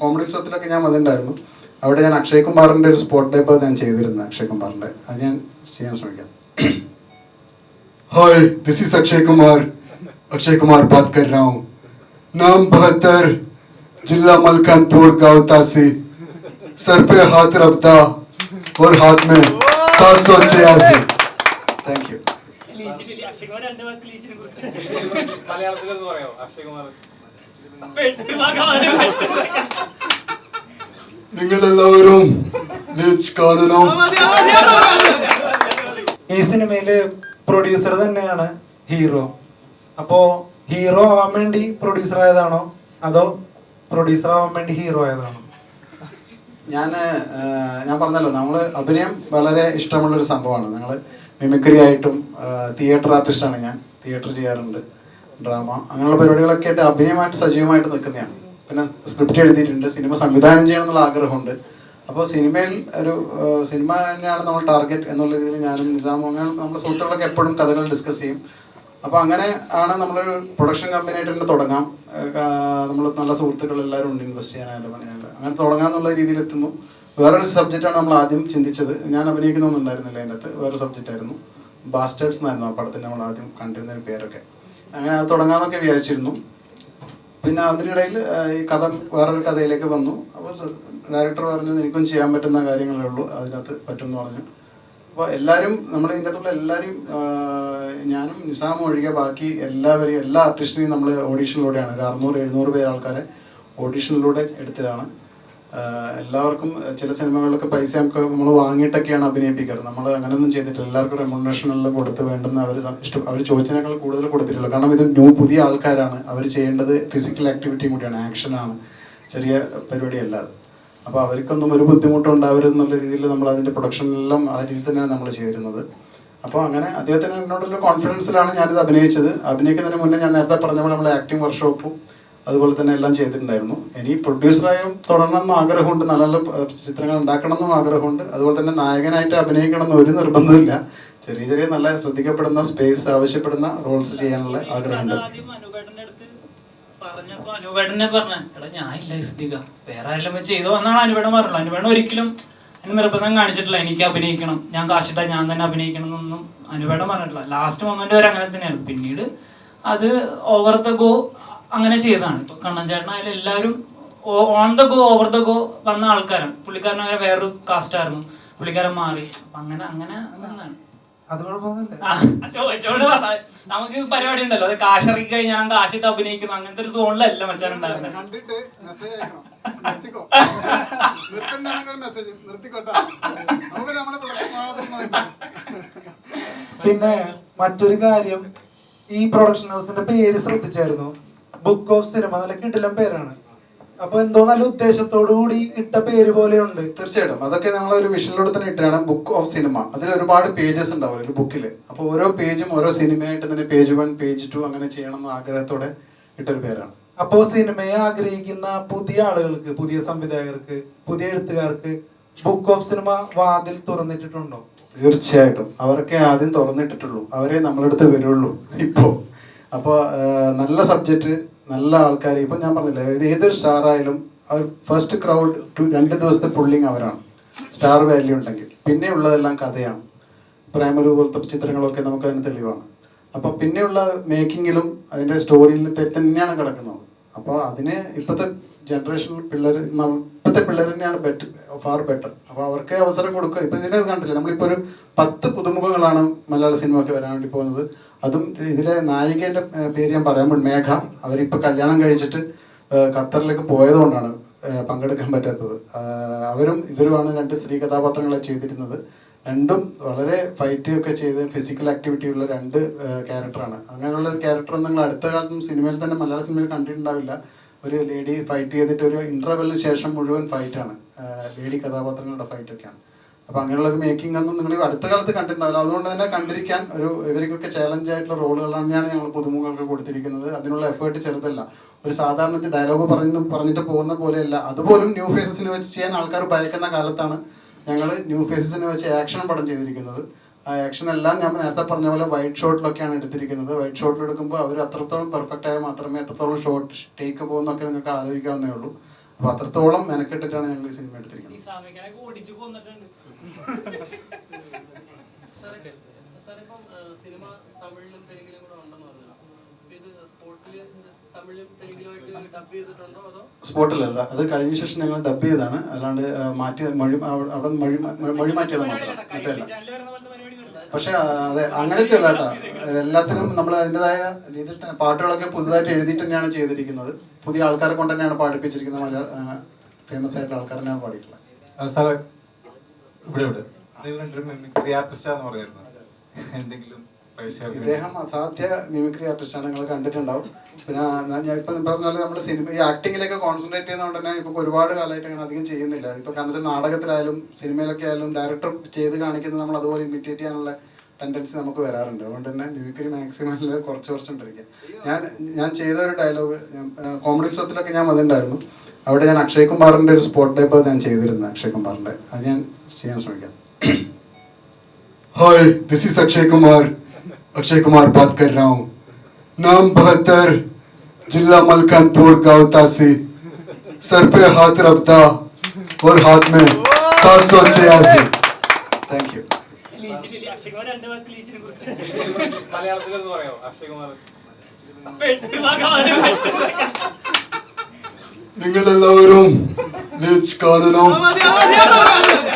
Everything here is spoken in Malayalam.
കോമഡി ഉത്സവത്തിലൊക്കെ ഞാൻ വന്നിട്ടുണ്ടായിരുന്നു അവിടെ ഞാൻ അക്ഷയ് കുമാറിന്റെ ഒരു സ്പോട്ട് ടൈപ്പ് ഞാൻ ചെയ്തിരുന്നു അക്ഷയ് കുമാറിന്റെ അത് ഞാൻ ചെയ്യാൻ ശ്രമിക്കാം hi this is Akshay Kumar Akshay Kumar बात कर रहा हूँ नाम बहत्तर जिला मलकानपुर गांव तासी सर पे हाथ रखता और हाथ में सात सौ छियासी താങ്ക് യു നിങ്ങളെല്ലാവരും കാണണം. ഈ സിനിമയിൽ പ്രൊഡ്യൂസർ തന്നെയാണ് ഹീറോ. അപ്പോ ഹീറോ ആവാൻ വേണ്ടി പ്രൊഡ്യൂസർ ആയതാണോ? അതോ പ്രൊഡ്യൂസർ ആവാൻ വേണ്ടി ഹീറോ ആയതാണോ? ഞാൻ ഞാൻ പറഞ്ഞല്ലോ നമ്മൾ അഭിനയം വളരെ ഇഷ്ടമുള്ളൊരു സംഭവമാണ്. ഞങ്ങൾ മിമിക്രി ആയിട്ടും തിയേറ്റർ ആർട്ടിസ്റ്റാണ് ഞാൻ. തിയേറ്റർ ചെയ്യാറുണ്ട്. ഡ്രാമ അങ്ങനെയുള്ള പരിപാടികളൊക്കെ ആയിട്ട് അഭിനയമായിട്ട് സജീവമായിട്ട് നിൽക്കുന്നതാണ്. പിന്നെ സ്ക്രിപ്റ്റ് എഴുതിയിട്ടുണ്ട് സിനിമ സംവിധാനം ചെയ്യണം എന്നുള്ള ആഗ്രഹമുണ്ട്. അപ്പോൾ സിനിമയിൽ ഒരു സിനിമ തന്നെയാണ് നമ്മൾ ടാർഗറ്റ് എന്നുള്ള രീതിയിൽ ഞാനും നിസാമും അങ്ങനെ നമ്മുടെ സുഹൃത്തുക്കളൊക്കെ എപ്പോഴും കഥകൾ ഡിസ്കസ് ചെയ്യും. അപ്പോൾ അങ്ങനെ ആണ് നമ്മളൊരു പ്രൊഡക്ഷൻ കമ്പനി ആയിട്ട് തന്നെ തുടങ്ങാം നമ്മൾ നല്ല സുഹൃത്തുക്കൾ എല്ലാവരും ഉണ്ട് ഇൻവെസ്റ്റ് ചെയ്യാനായിട്ട് അങ്ങനെയുള്ള അങ്ങനെ തുടങ്ങാമെന്നുള്ള രീതിയിൽ എത്തുന്നു വേറൊരു സബ്ജക്റ്റാണ് നമ്മൾ ആദ്യം ചിന്തിച്ചത്. ഞാൻ അഭിനയിക്കുന്നൊന്നും ഉണ്ടായിരുന്നില്ല അതിന്റെ അകത്ത്. വേറൊരു സബ്ജക്റ്റായിരുന്നു. ബാസ്റ്റേഴ്സ് എന്നായിരുന്നു ആ പടത്തിന് നമ്മൾ ആദ്യം കണ്ടിരുന്ന ഒരു പേരൊക്കെ. അങ്ങനെ അത് തുടങ്ങാമെന്നൊക്കെ വിചാരിച്ചിരുന്നു. പിന്നെ അതിനിടയിൽ ഈ കഥ വേറൊരു കഥയിലേക്ക് വന്നു. അപ്പോൾ ഡയറക്ടർ പറഞ്ഞു എനിക്കും ചെയ്യാൻ പറ്റുന്ന കാര്യങ്ങളേ ഉള്ളൂ അതിനകത്ത് പറ്റുമെന്ന് പറഞ്ഞു. അപ്പോൾ എല്ലാവരും നമ്മൾ ഇതിന്റെ അകത്തുള്ള എല്ലാവരും ഞാനും നിസാമും ഒഴികെ ബാക്കി എല്ലാവരെയും എല്ലാ ആർട്ടിസ്റ്റിനെയും നമ്മൾ ഓഡീഷനിലൂടെയാണ് ഒരു അറുന്നൂറ് എഴുന്നൂറ് പേര് ആൾക്കാരെ ഓഡീഷനിലൂടെ എടുത്തതാണ്. എല്ലാവർക്കും ചില സിനിമകളിലൊക്കെ പൈസ നമുക്ക് നമ്മൾ വാങ്ങിയിട്ടൊക്കെയാണ് അഭിനയിപ്പിക്കാറ്. നമ്മൾ അങ്ങനെയൊന്നും ചെയ്തിട്ടില്ല. എല്ലാവർക്കും റെമുനറേഷൻ എല്ലാം കൊടുത്ത് വേണ്ടുന്ന അവർ ഇഷ്ടം അവർ ചോദിച്ചതിനേക്കാൾ കൂടുതൽ കൊടുത്തിട്ടുള്ളൂ കാരണം ഇത് ന്യൂ പുതിയ ആൾക്കാരാണ്. അവർ ചെയ്യേണ്ടത് ഫിസിക്കൽ ആക്ടിവിറ്റിയും കൂടിയാണ്. ആക്ഷനാണ് ചെറിയ പരിപാടിയല്ല അത്. അപ്പോൾ അവർക്കൊന്നും ഒരു ബുദ്ധിമുട്ടും ഉണ്ടാവരുത് എന്നുള്ള രീതിയിൽ നമ്മൾ അതിന്റെ പ്രൊഡക്ഷനെല്ലാം ആ രീതിയിൽ തന്നെയാണ് നമ്മൾ ചെയ്തിരുന്നത്. അപ്പോൾ അങ്ങനെ അദ്ദേഹത്തിന് എന്നോടുള്ള കോൺഫിഡൻസിലാണ് ഞാനിത് അഭിനയിച്ചത്. അഭിനയിക്കുന്നതിന് മുന്നേ ഞാൻ നേരത്തെ പറഞ്ഞ പോലെ നമ്മൾ ആക്ടിങ് വർക്ക്ഷോപ്പും അതുപോലെ തന്നെ എല്ലാം ചെയ്തിട്ടുണ്ടായിരുന്നു. ഇനി പ്രൊഡ്യൂസറായും തുടരണമെന്നും ആഗ്രഹമുണ്ട്. നല്ല നല്ല ചിത്രങ്ങൾ ഉണ്ടാക്കണം എന്നും ആഗ്രഹമുണ്ട്. അതുപോലെ തന്നെ നായകനായിട്ട് അഭിനയിക്കണം എന്ന് ഒരു നിർബന്ധമില്ല ചെറിയ ചെറിയ നല്ല ശ്രദ്ധിക്കപ്പെടുന്ന സ്പേസ് ആവശ്യപ്പെടുന്ന റോൾസ് ചെയ്യാനുള്ള ആഗ്രഹമുണ്ട്. എടാ പറഞ്ഞത്. ഒരിക്കലും എന്നെ നിർബന്ധം കാണിച്ചിട്ടില്ല. എനിക്ക് അഭിനയിക്കണം. ഞാൻ കാശിട്ട ഞാൻ തന്നെ അഭിനയിക്കണം എന്നൊന്നും അനുപേട്ടൻ പറഞ്ഞിട്ടില്ല. ലാസ്റ്റ് മൊമെന്റ് വരെ അങ്ങനെ തന്നെയാണ് പിന്നീട് അത് ഓവർ ദ ഗോ അങ്ങനെ ചെയ്തതാണ്. ഇപ്പൊ കണ്ണൻ ചേട്ടനായാലും എല്ലാവരും on the go over the go വന്ന ആൾക്കാരാണ്. പുള്ളിക്കാരൻ അങ്ങനെ വേറൊരു കാസ്റ്റ് ആയിരുന്നു. പുള്ളിക്കാരൻ മാറി. അപ്പൊ അങ്ങനെ അങ്ങനെ വന്നതാണ്. അത് നമുക്ക് പരിപാടി ഉണ്ടല്ലോ. അത് കാശറിക്ക് കഴിഞ്ഞാൽ ഞാൻ കാശിട്ട് അഭിനയിക്കുന്നു. അങ്ങനത്തെ ഒരു സോണിലല്ല മച്ചാൻ ഉണ്ടായിരുന്നത് കണ്ടിട്ട് മെസ്സേജ് അയക്കണം. നിർത്തിക്കോ. നിർത്തണ്ടാണെങ്കിൽ മെസ്സേജ് നിർത്തിക്കോട്ടാ. നമുക്ക് നമ്മുടെ പ്രൊഡക്ഷൻ പിന്നെ മറ്റൊരു കാര്യം ഈ പ്രൊഡക്ഷൻ ഹൗസിന്റെ പേര് ശ്രദ്ധിച്ചായിരുന്നു? ബുക്ക് ഓഫ് സിനിമ നല്ല കിടിലം പേരാണ്. അപ്പൊ എന്തോ നല്ല ഉദ്ദേശത്തോടു കൂടി ഇട്ട പേര് പോലെയുണ്ട്. തീർച്ചയായിട്ടും. അതൊക്കെ നമ്മൾ ഒരു വിഷനിലൂടെ തന്നെ ഇട്ടാണ് ബുക്ക് ഓഫ് സിനിമ അതിൽ ഒരുപാട് പേജസ് ഉണ്ടാവും ഒരു ബുക്കിൽ അപ്പോൾ ഓരോ പേജും ഓരോ സിനിമയായിട്ട് തന്നെ പേജ് വൺ പേജ് ടു അങ്ങനെ ചെയ്യണം എന്ന ആഗ്രഹത്തോടെ ഇട്ടൊരു പേരാണ്. അപ്പോ സിനിമയെ ആഗ്രഹിക്കുന്ന പുതിയ ആളുകൾക്ക് പുതിയ സംവിധായകർക്ക് പുതിയ എഴുത്തുകാർക്ക് ബുക്ക് ഓഫ് സിനിമ വാതിൽ തുറന്നിട്ടിട്ടുണ്ടോ? തീർച്ചയായിട്ടും. അവരൊക്കെ ആദ്യം തുറന്നിട്ടിട്ടുള്ളൂ. അവരെ നമ്മളെടുത്ത് വരുള്ളൂ ഇപ്പോ. അപ്പോൾ നല്ല സബ്ജക്റ്റ് നല്ല ആൾക്കാർ ഇപ്പം ഞാൻ പറഞ്ഞില്ല ഏതൊരു സ്റ്റാർ ആയാലും അവർ ഫസ്റ്റ് ക്രൗഡ് ടു രണ്ട് ദിവസത്തെ പുള്ളിങ് അവരാണ്. സ്റ്റാർ വാല്യൂ ഉണ്ടെങ്കിൽ. പിന്നെ ഉള്ളതെല്ലാം കഥയാണ്. പ്രേമലു പോലത്തെ ചിത്രങ്ങളൊക്കെ നമുക്ക് അതിന് തെളിവാണ്. അപ്പോൾ പിന്നെയുള്ള മേക്കിങ്ങിലും അതിന്റെ സ്റ്റോറിയിൽ തന്നെയാണ് കിടക്കുന്നത്. അപ്പോൾ അതിന് ഇപ്പോഴത്തെ ജനറേഷൻ പിള്ളേർ ഇപ്പോഴത്തെ പിള്ളേർ തന്നെയാണ് ബെറ്റർ ഫാർ ബെറ്റർ അപ്പോൾ അവർക്ക് അവസരം കൊടുക്കുക. ഇപ്പം ഇതിനെ കണ്ടില്ല നമ്മളിപ്പോൾ ഒരു പത്ത് പുതുമുഖങ്ങളാണ് മലയാള സിനിമയ്ക്ക് വരാൻ വേണ്ടി പോകുന്നത്. അതും ഇതിലെ നായികയുടെ പേര് ഞാൻ പറയാൻ മേഘ. അവരിപ്പോൾ കല്യാണം കഴിച്ചിട്ട് ഖത്തറിലേക്ക് പോയതുകൊണ്ടാണ് പങ്കെടുക്കാൻ പറ്റാത്തത്. അവരും ഇവരുമാണ് രണ്ട് സ്ത്രീ കഥാപാത്രങ്ങളെ ചെയ്തിരുന്നത്. രണ്ടും വളരെ ഫൈറ്റ് ഒക്കെ ചെയ്ത് ഫിസിക്കൽ ആക്ടിവിറ്റി ഉള്ള രണ്ട് ക്യാരക്ടറാണ് അങ്ങനെയുള്ള ഒരു ക്യാരക്ടർ നിങ്ങൾ അടുത്ത കാലത്തും സിനിമയിൽ തന്നെ മലയാള സിനിമയിൽ കണ്ടിട്ടുണ്ടാവില്ല. ഒരു ലേഡി ഫൈറ്റ് ചെയ്തിട്ട് ഒരു ഇന്റർവെല്ലിന് ശേഷം മുഴുവൻ ഫൈറ്റാണ് ലേഡി കഥാപാത്രങ്ങളുടെ ഫൈറ്റൊക്കെയാണ് അപ്പൊ അങ്ങനെയുള്ള ഒരു മേക്കിംഗ് ഒന്നും നിങ്ങൾ അടുത്ത കാലത്ത് കണ്ടിട്ടുണ്ടാവില്ല. അതുകൊണ്ട് തന്നെ കണ്ടിരിക്കാൻ ഒരു ഇവർക്കൊക്കെ ചാലഞ്ച് ആയിട്ടുള്ള റോളുകൾ തന്നെയാണ് ഞങ്ങൾ പുതുമുഖങ്ങൾക്ക് കൊടുത്തിരിക്കുന്നത്. അതിനുള്ള എഫേർട്ട് ചെറുതല്ല. ഒരു സാധാരണ ഡയലോഗ് പറഞ്ഞു പറഞ്ഞിട്ട് പോകുന്ന പോലെയല്ല. അതുപോലും ന്യൂ ഫേസസിൽ വെച്ച് ചെയ്യാൻ ആൾക്കാർ ഭയക്കുന്ന കാലത്താണ് ഞങ്ങൾ ന്യൂ ഫേസസിനെ വെച്ച് ആക്ഷൻ പടം ചെയ്തിരിക്കുന്നത്. ആ ആക്ഷൻ എല്ലാം ഞാൻ നേരത്തെ പറഞ്ഞ പോലെ വൈറ്റ് ഷോട്ടിലൊക്കെയാണ് എടുത്തിരിക്കുന്നത്. വൈറ്റ് ഷോട്ടിൽ എടുക്കുമ്പോൾ അവർ അത്രത്തോളം പെർഫെക്റ്റ് ആയാൽ മാത്രമേ അത്രത്തോളം ഷോട്ട് ടേക്ക് പോകുന്നൊക്കെ നിങ്ങൾക്ക് ആലോചിക്കാവുന്നേ ഉള്ളൂ. അപ്പൊ അത്രത്തോളം മെനക്കെട്ടിട്ടാണ് ഞങ്ങൾ ഈ സിനിമ എടുത്തിരിക്കുന്നത്. സിനിമ തമിഴിലും തെലുങ്കിലും കൂടെ ഉണ്ടെന്ന് പറഞ്ഞു ഇത് സ്പോട്ടിൽ സ്പോട്ടിലല്ല. അത് കഴിഞ്ഞ ശേഷം ഞങ്ങൾ ഡബ് ചെയ്താണ്. അല്ലാണ്ട് മാറ്റി മൊഴി അവിടെ മൊഴി മൊഴി മാറ്റിയത് മാത്രം. മറ്റല്ല പക്ഷെ അതെ അങ്ങനത്തെ അല്ല കേട്ടോ. എല്ലാത്തിനും നമ്മൾ അതിന്റെതായ രീതിയിൽ തന്നെ പാട്ടുകളൊക്കെ പുതുതായിട്ട് എഴുതിയിട്ട് തന്നെയാണ് ചെയ്തിരിക്കുന്നത്. പുതിയ ആൾക്കാരെ കൊണ്ട് തന്നെയാണ് പാടിപ്പിച്ചിരിക്കുന്നത് മലയാള ഫേമസ് ആയിട്ടുള്ള ആൾക്കാർ തന്നെയാണ് പാടിയിട്ടുള്ളത്. സാറേ ഇവിടെ ഇവിടെ. ആർട്ടിസ്റ്റാന്ന് എന്തെങ്കിലും ഇദ്ദേഹം അസാധ്യ മിമിക്രി ആർട്ടിസ്റ്റാണ് നിങ്ങൾ കണ്ടിട്ടുണ്ടാവും. പിന്നെ ഞാൻ ഇപ്പൊ പറഞ്ഞാൽ നമ്മുടെ സിനിമ ഈ ആക്ടിങ്ങിലൊക്കെ കോൺസെൻട്രേറ്റ് ചെയ്യുന്നതുകൊണ്ട് തന്നെ ഇപ്പൊ ഒരുപാട് കാലമായിട്ട് അങ്ങനെ അധികം ചെയ്യുന്നില്ല. ഇപ്പൊ കാരണം വെച്ചാൽ നാടകത്തിലായാലും സിനിമയിലൊക്കെ ആയാലും ഡയറക്ടർ ചെയ്ത് കാണിക്കുന്നത് നമ്മൾ അതുപോലെ ഇമിറ്റേറ്റ് ചെയ്യാനുള്ള ടെൻഡൻസി നമുക്ക് വരാറുണ്ട്. അതുകൊണ്ട് തന്നെ മിമിക്രി മാക്സിമം കുറച്ച് കുറച്ചുകൊണ്ടിരിക്കുക. ഞാൻ ഞാൻ ചെയ്ത ഒരു ഡയലോഗ് കോമഡി ഉത്സവത്തിലൊക്കെ ഞാൻ വന്നിട്ടുണ്ടായിരുന്നു. അവിടെ ഞാൻ അക്ഷയ് കുമാറിന്റെ ഒരു സ്പോട്ട് ടൈപ്പ് ഞാൻ ചെയ്തിരുന്നു അക്ഷയ് കുമാറിന്റെ. അത് ഞാൻ ചെയ്യാൻ ശ്രമിക്കാം. Hi this is Akshay Kumar Akshay Kumar बात कर रहा हूँ नाम बहत्तर जिला मलकानपुर गांव तासी सर पे हाथ रखता और हाथ में सात सौ छियासी താങ്ക് യു അക്ഷയകുമാർ രണ്ട് വാക്ക് ലീച്ചിനെ കുറിച്ച് മലയാളത്തിൽ എന്ന് പറയാമോ അക്ഷയ് കുമാർ പെട്ട് ഭഗവാനെ പെട്ട്. നിങ്ങളെല്ലാവരും ലീച്ച് കാണണം മതി, മതി, മതി, മതി.